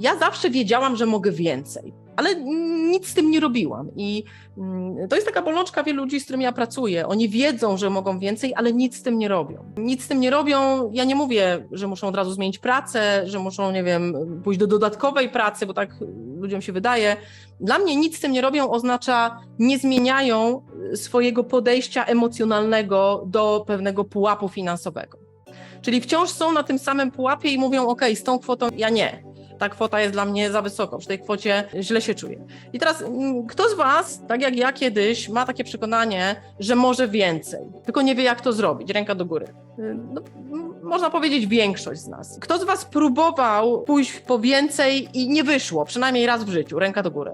ja zawsze wiedziałam, że mogę więcej, ale nic z tym nie robiłam. I mm, to jest taka bolączka wielu ludzi, z którymi ja pracuję. Oni wiedzą, że mogą więcej, ale nic z tym nie robią. Nic z tym nie robią. Ja nie mówię, że muszą od razu zmienić pracę, że muszą, nie wiem, pójść do dodatkowej pracy, bo tak ludziom się wydaje. Dla mnie nic z tym nie robią oznacza nie zmieniają swojego podejścia emocjonalnego do pewnego pułapu finansowego. Czyli wciąż są na tym samym pułapie i mówią: OK, z tą kwotą ja nie. Ta kwota jest dla mnie za wysoko, przy tej kwocie źle się czuję. I teraz mm, kto z Was, tak jak ja kiedyś, ma takie przekonanie, że może więcej, tylko nie wie, jak to zrobić? Ręka do góry. Y, no, można powiedzieć większość z nas. Kto z Was próbował pójść po więcej i nie wyszło, przynajmniej raz w życiu? Ręka do góry.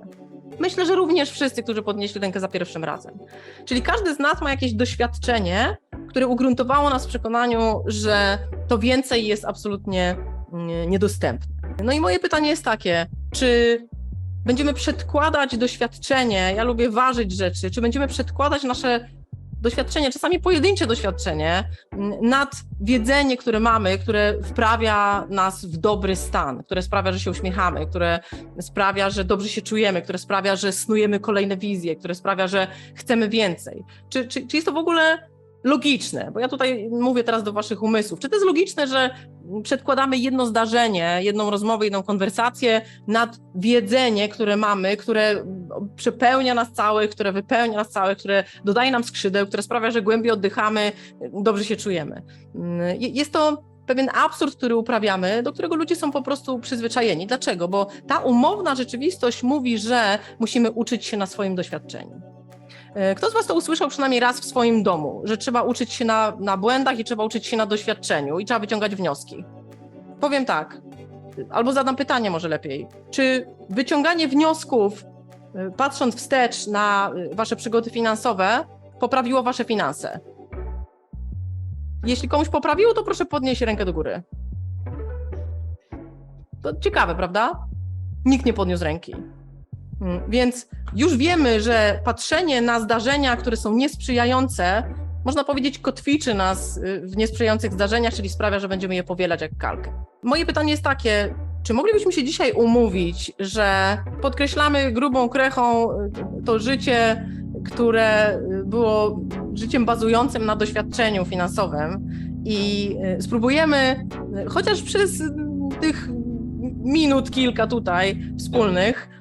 Myślę, że również wszyscy, którzy podnieśli rękę za pierwszym razem. Czyli każdy z nas ma jakieś doświadczenie, które ugruntowało nas w przekonaniu, że to więcej jest absolutnie mm, niedostępne. No i moje pytanie jest takie, czy będziemy przedkładać doświadczenie, ja lubię ważyć rzeczy, czy będziemy przedkładać nasze doświadczenie, czasami pojedyncze doświadczenie, nad wiedzenie, które mamy, które wprawia nas w dobry stan, które sprawia, że się uśmiechamy, które sprawia, że dobrze się czujemy, które sprawia, że snujemy kolejne wizje, które sprawia, że chcemy więcej. Czy, czy, czy jest to w ogóle logiczne, bo ja tutaj mówię teraz do waszych umysłów. Czy to jest logiczne, że przedkładamy jedno zdarzenie, jedną rozmowę, jedną konwersację nad wiedzenie, które mamy, które przepełnia nas całych, które wypełnia nas całych, które dodaje nam skrzydeł, które sprawia, że głębiej oddychamy, dobrze się czujemy. Jest to pewien absurd, który uprawiamy, do którego ludzie są po prostu przyzwyczajeni. Dlaczego? Bo ta umowna rzeczywistość mówi, że musimy uczyć się na swoim doświadczeniu. E, kto z Was to usłyszał przynajmniej raz w swoim domu, że trzeba uczyć się na, na błędach i trzeba uczyć się na doświadczeniu i trzeba wyciągać wnioski? Powiem tak, albo zadam pytanie może lepiej. Czy wyciąganie wniosków, e, patrząc wstecz na e, Wasze przygody finansowe, poprawiło Wasze finanse? Jeśli komuś poprawiło, to proszę podnieść rękę do góry. To ciekawe, prawda? Nikt nie podniósł ręki. Mm, więc już wiemy, że patrzenie na zdarzenia, które są niesprzyjające, można powiedzieć, kotwiczy nas y, w niesprzyjających zdarzeniach, czyli sprawia, że będziemy je powielać jak kalkę. Moje pytanie jest takie, czy moglibyśmy się dzisiaj umówić, że podkreślamy grubą krechą y, to życie, które y, było życiem bazującym na doświadczeniu finansowym i spróbujemy chociaż przez tych minut kilka tutaj wspólnych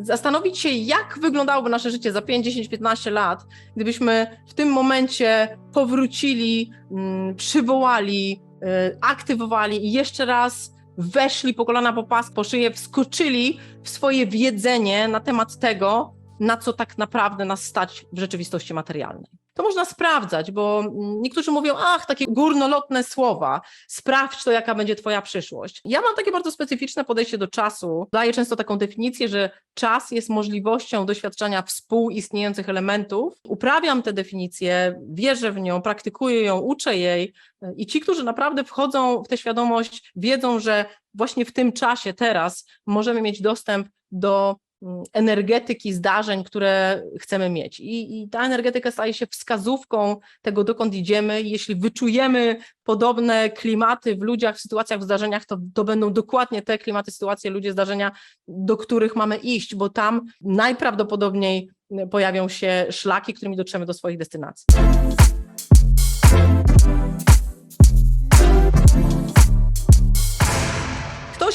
zastanowić się, jak wyglądałoby nasze życie za 5, 10, 15 lat, gdybyśmy w tym momencie powrócili, mm, przywołali, y, aktywowali i jeszcze raz weszli po kolana, po pas, po szyję, wskoczyli w swoje wiedzenie na temat tego, na co tak naprawdę nas stać w rzeczywistości materialnej to można sprawdzać, bo niektórzy mówią, ach, takie górnolotne słowa, sprawdź to, jaka będzie Twoja przyszłość. Ja mam takie bardzo specyficzne podejście do czasu. Daję często taką definicję, że czas jest możliwością doświadczenia współistniejących elementów. Uprawiam tę definicję, wierzę w nią, praktykuję ją, uczę jej i ci, którzy naprawdę wchodzą w tę świadomość, wiedzą, że właśnie w tym czasie, teraz możemy mieć dostęp do energetyki zdarzeń, które chcemy mieć. I, I, ta energetyka staje się wskazówką tego, dokąd idziemy. Jeśli wyczujemy podobne klimaty w ludziach, w sytuacjach, w zdarzeniach, to, to będą dokładnie te klimaty, sytuacje, ludzie, zdarzenia, do których mamy iść, bo tam najprawdopodobniej pojawią się szlaki, którymi dotrzemy do swoich destynacji.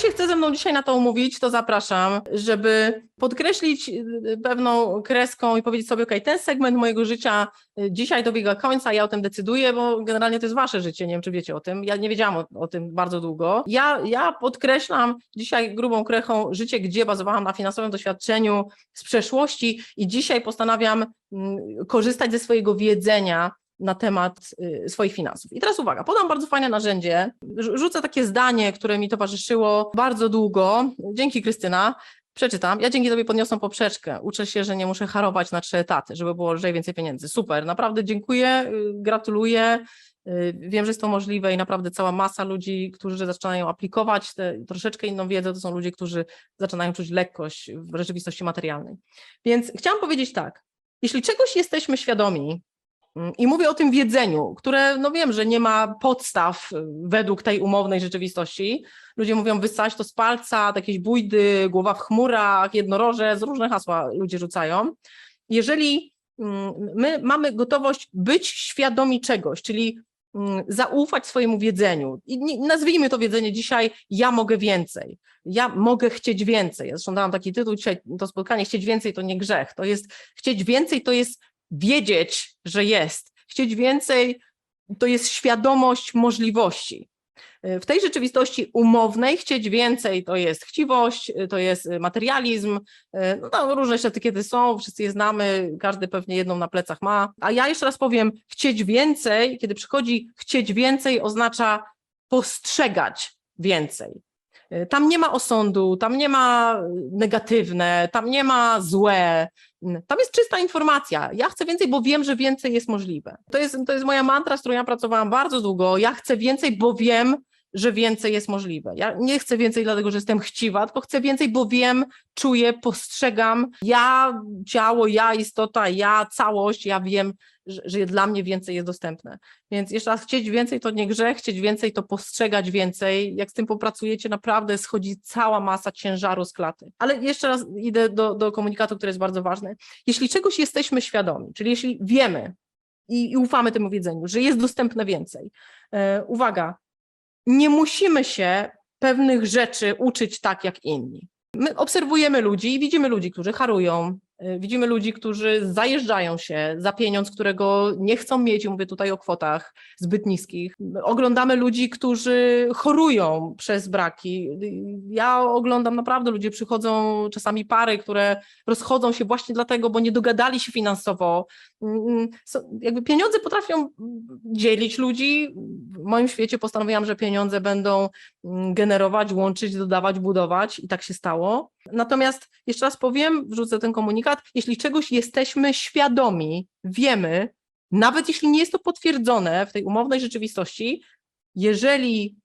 Się chce ze mną dzisiaj na to umówić, to zapraszam, żeby podkreślić y, pewną kreską i powiedzieć sobie, ok, ten segment mojego życia y, dzisiaj dobiega końca, ja o tym decyduję, bo generalnie to jest wasze życie, nie wiem, czy wiecie o tym, ja nie wiedziałam o, o tym bardzo długo. Ja, ja podkreślam dzisiaj grubą krechą życie, gdzie bazowałam na finansowym doświadczeniu z przeszłości i dzisiaj postanawiam mm, korzystać ze swojego wiedzenia na temat y, swoich finansów. I teraz uwaga, podam bardzo fajne narzędzie. Rzucę takie zdanie, które mi towarzyszyło bardzo długo. Dzięki Krystyna. Przeczytam. Ja dzięki Tobie podniosłem poprzeczkę. Uczę się, że nie muszę harować na trzy etaty, żeby było lżej więcej pieniędzy. Super, naprawdę dziękuję, y, gratuluję. Y, wiem, że jest to możliwe i naprawdę cała masa ludzi, którzy zaczynają aplikować troszeczkę inną wiedzę, to są ludzie, którzy zaczynają czuć lekkość w rzeczywistości materialnej. Więc chciałam powiedzieć tak, jeśli czegoś jesteśmy świadomi, I mówię o tym wiedzeniu, które no wiem, że nie ma podstaw y, według tej umownej rzeczywistości. Ludzie mówią wysać to z palca, jakieś bójdy, głowa w chmurach, jednoroże, z różne hasła ludzie rzucają. Jeżeli mm, my mamy gotowość być świadomi czegoś, czyli mm, zaufać swojemu wiedzeniu. I nazwijmy to wiedzenie dzisiaj, ja mogę więcej. Ja mogę chcieć więcej. Ja zresztą dałam taki tytuł dzisiaj, to spotkanie, chcieć więcej to nie grzech. To jest, chcieć więcej to jest wiedzieć, że jest. Chcieć więcej to jest świadomość możliwości. W tej rzeczywistości umownej chcieć więcej to jest chciwość, to jest materializm, no różne jeszcze etykiety są, wszyscy je znamy, każdy pewnie jedną na plecach ma. A ja jeszcze raz powiem, chcieć więcej, kiedy przychodzi chcieć więcej, oznacza postrzegać więcej. Tam nie ma osądu, tam nie ma negatywne, tam nie ma złe, tam jest czysta informacja. Ja chcę więcej, bo wiem, że więcej jest możliwe. To jest, to jest moja mantra, z którą ja pracowałam bardzo długo. Ja chcę więcej, bo wiem, że więcej jest możliwe. Ja nie chcę więcej dlatego, że jestem chciwa, tylko chcę więcej, bo wiem, czuję, postrzegam. Ja, ciało, ja, istota, ja, całość, ja wiem, że, dla mnie więcej jest dostępne. Więc jeszcze raz, chcieć więcej to nie grzech, chcieć więcej to postrzegać więcej. Jak z tym popracujecie, naprawdę schodzi cała masa ciężaru z klaty. Ale jeszcze raz idę do, do komunikatu, który jest bardzo ważny. Jeśli czegoś jesteśmy świadomi, czyli jeśli wiemy, i, i, ufamy temu wiedzeniu, że jest dostępne więcej. E, uwaga, nie musimy się pewnych rzeczy uczyć tak jak inni. My obserwujemy ludzi i widzimy ludzi, którzy harują, widzimy ludzi, którzy zajeżdżają się za pieniądz, którego nie chcą mieć, mówię tutaj o kwotach zbyt niskich. Oglądamy ludzi, którzy chorują przez braki. Ja oglądam naprawdę, ludzie przychodzą, czasami pary, które rozchodzą się właśnie dlatego, bo nie dogadali się finansowo. Mm, jakby pieniądze potrafią dzielić ludzi. W moim świecie postanowiłam, że pieniądze będą mm, generować, łączyć, dodawać, budować i tak się stało. Natomiast jeszcze raz powiem, wrzucę ten komunikat, jeśli czegoś jesteśmy świadomi, wiemy, nawet jeśli nie jest to potwierdzone w tej umownej rzeczywistości, jeżeli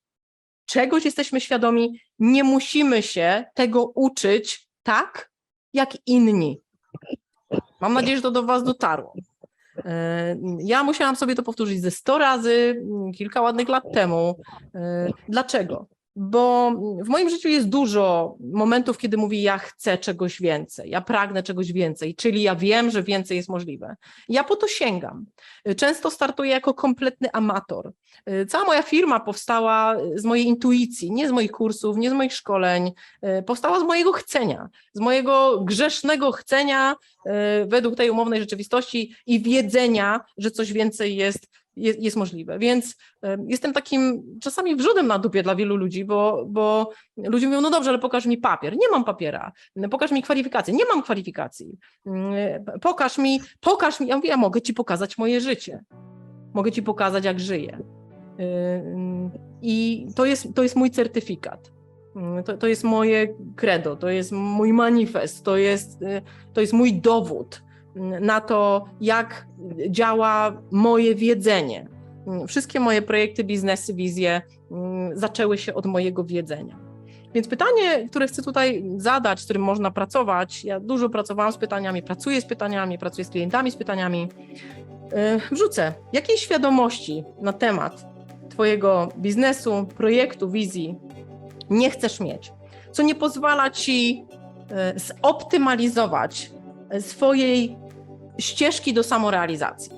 czegoś jesteśmy świadomi, nie musimy się tego uczyć tak, jak inni. Mam nadzieję, że to do Was dotarło. E, ja musiałam sobie to powtórzyć ze 100 razy kilka ładnych lat temu. E, dlaczego? Bo w moim życiu jest dużo momentów, kiedy mówię, ja chcę czegoś więcej, ja pragnę czegoś więcej, czyli ja wiem, że więcej jest możliwe. Ja po to sięgam. Często startuję jako kompletny amator. Cała moja firma powstała z mojej intuicji, nie z moich kursów, nie z moich szkoleń, powstała z mojego chcenia, z mojego grzesznego chcenia według tej umownej rzeczywistości i wiedzenia, że coś więcej jest jest, jest możliwe. Więc jestem takim czasami wrzodem na dupie dla wielu ludzi, bo, bo ludzie mówią, no dobrze, ale pokaż mi papier. Nie mam papiera. Pokaż mi kwalifikacje. Nie mam kwalifikacji. Mm, pokaż mi, pokaż mi. Ja mówię, ja mogę ci pokazać moje życie. Mogę ci pokazać, jak żyję. I to jest, to jest mój certyfikat. To, to jest moje credo, to jest mój manifest, to jest, to jest mój dowód na to, jak działa moje wiedzenie. Wszystkie moje projekty, biznesy, wizje mm, zaczęły się od mojego wiedzenia. Więc pytanie, które chcę tutaj zadać, z którym można pracować, ja dużo pracowałam z pytaniami, pracuję z pytaniami, pracuję z klientami z pytaniami. Y, wrzucę, jakiej świadomości na temat Twojego biznesu, projektu, wizji nie chcesz mieć, co nie pozwala Ci y, zoptymalizować swojej ścieżki do samorealizacji,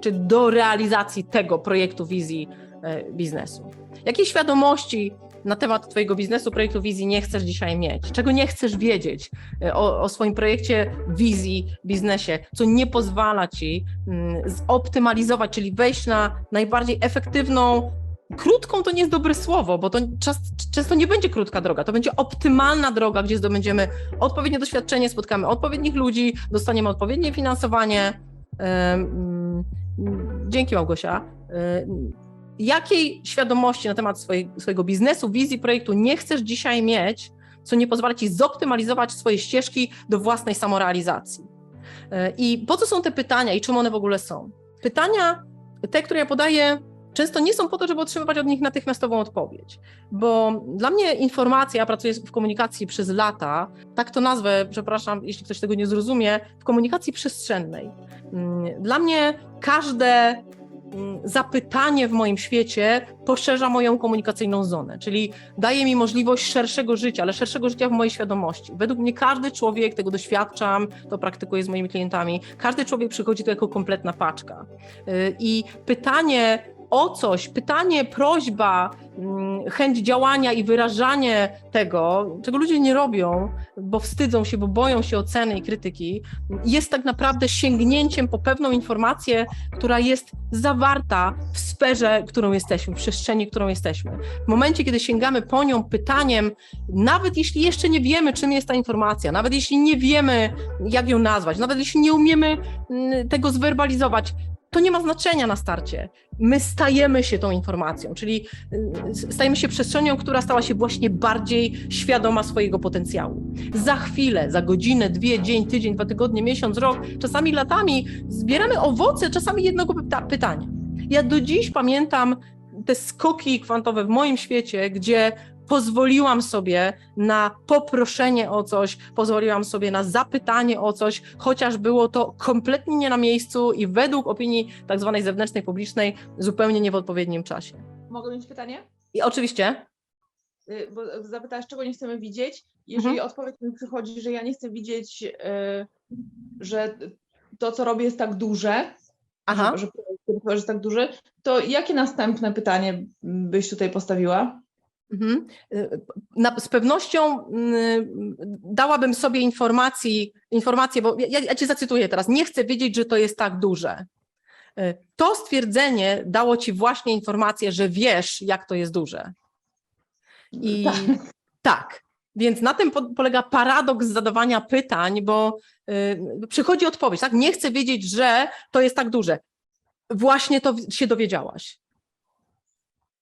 czy do realizacji tego projektu, wizji e, biznesu. Jakie świadomości na temat Twojego biznesu, projektu, wizji nie chcesz dzisiaj mieć? Czego nie chcesz wiedzieć e, o, o swoim projekcie, wizji, biznesie, co nie pozwala Ci mm, zoptymalizować, czyli wejść na najbardziej efektywną Krótką to nie jest dobre słowo, bo to czas, często nie będzie krótka droga, to będzie optymalna droga, gdzie zdobędziemy odpowiednie doświadczenie, spotkamy odpowiednich ludzi, dostaniemy odpowiednie finansowanie. Dzięki Małgosia. Jakiej świadomości na temat swojej, swojego biznesu, wizji, projektu nie chcesz dzisiaj mieć, co nie pozwala ci zoptymalizować swoje ścieżki do własnej samorealizacji? I po co są te pytania i czym one w ogóle są? Pytania, te, które ja podaję, często nie są po to, żeby otrzymywać od nich natychmiastową odpowiedź. Bo dla mnie informacja, ja pracuję w komunikacji przez lata, tak to nazwę, przepraszam, jeśli ktoś tego nie zrozumie, w komunikacji przestrzennej. Mm, Dla mnie każde mm, zapytanie w moim świecie poszerza moją komunikacyjną zonę, czyli daje mi możliwość szerszego życia, ale szerszego życia w mojej świadomości. Według mnie każdy człowiek, tego doświadczam, to praktykuję z moimi klientami, każdy człowiek przychodzi tu jako kompletna paczka. Yy, I pytanie o coś, pytanie, prośba, mm, chęć działania i wyrażanie tego, czego ludzie nie robią, bo wstydzą się, bo boją się oceny i krytyki, jest tak naprawdę sięgnięciem po pewną informację, która jest zawarta w sferze, którą jesteśmy, w przestrzeni, którą jesteśmy. W momencie, kiedy sięgamy po nią pytaniem, nawet jeśli jeszcze nie wiemy, czym jest ta informacja, nawet jeśli nie wiemy, jak ją nazwać, nawet jeśli nie umiemy mm, tego zwerbalizować, to nie ma znaczenia na starcie. My stajemy się tą informacją, czyli y, stajemy się przestrzenią, która stała się właśnie bardziej świadoma swojego potencjału. Za chwilę, za godzinę, dwie, dzień, tydzień, dwa tygodnie, miesiąc, rok, czasami latami zbieramy owoce czasami jednego pyta- pytania. Ja do dziś pamiętam te skoki kwantowe w moim świecie, gdzie pozwoliłam sobie na poproszenie o coś, pozwoliłam sobie na zapytanie o coś, chociaż było to kompletnie nie na miejscu i według opinii tak zwanej zewnętrznej, publicznej zupełnie nie w odpowiednim czasie. Mogę mieć pytanie? I oczywiście, Y, Bo zapytałaś, czego nie chcemy widzieć. Jeżeli Mhm. odpowiedź mi przychodzi, że ja nie chcę widzieć, y, że to, co robię, jest tak duże, aha, że, że jest tak duży, to jakie następne pytanie byś tutaj postawiła? Mhm. Y, z pewnością y, dałabym sobie informacji, informację, bo ja, ja cię zacytuję teraz. Nie chcę wiedzieć, że to jest tak duże. Y, To stwierdzenie dało ci właśnie informację, że wiesz, jak to jest duże. I Tak. tak. Więc na tym po- polega paradoks zadawania pytań, bo y, przychodzi odpowiedź, tak? Nie chcę wiedzieć, że to jest tak duże. Właśnie to się dowiedziałaś.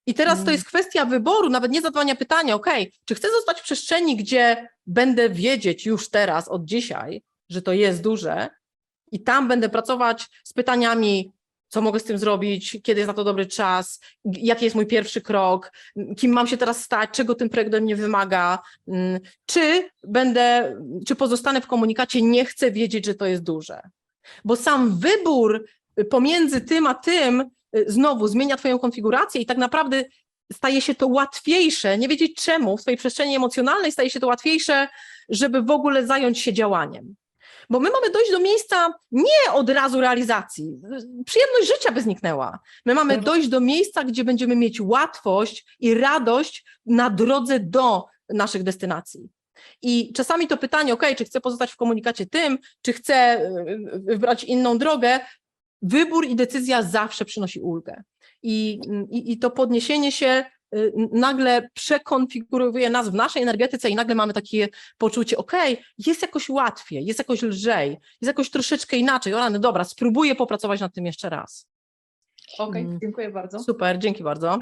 I teraz to Mm. jest kwestia wyboru, nawet nie zadawania pytania, ok, czy chcę zostać w przestrzeni, gdzie będę wiedzieć już teraz, od dzisiaj, że to jest duże i tam będę pracować z pytaniami, co mogę z tym zrobić, kiedy jest na to dobry czas, jaki jest mój pierwszy krok, kim mam się teraz stać, czego ten projekt ode mnie wymaga, mm, czy będę, czy pozostanę w komunikacie, nie chcę wiedzieć, że to jest duże. Bo sam wybór pomiędzy tym a tym znowu zmienia Twoją konfigurację i tak naprawdę staje się to łatwiejsze, nie wiedzieć czemu, w Twojej przestrzeni emocjonalnej staje się to łatwiejsze, żeby w ogóle zająć się działaniem. Bo my mamy dojść do miejsca nie od razu realizacji. Przyjemność życia by zniknęła. My mamy Mhm. dojść do miejsca, gdzie będziemy mieć łatwość i radość na drodze do naszych destynacji. I czasami to pytanie, ok, czy chcę pozostać w komunikacie tym, czy chcę y, wybrać inną drogę, wybór i decyzja zawsze przynosi ulgę. I, i, i to podniesienie się y, nagle przekonfiguruje nas w naszej energetyce i nagle mamy takie poczucie, ok, jest jakoś łatwiej, jest jakoś lżej, jest jakoś troszeczkę inaczej. O rany, dobra, spróbuję popracować nad tym jeszcze raz. Okej, Mm. dziękuję bardzo. Super, dzięki bardzo.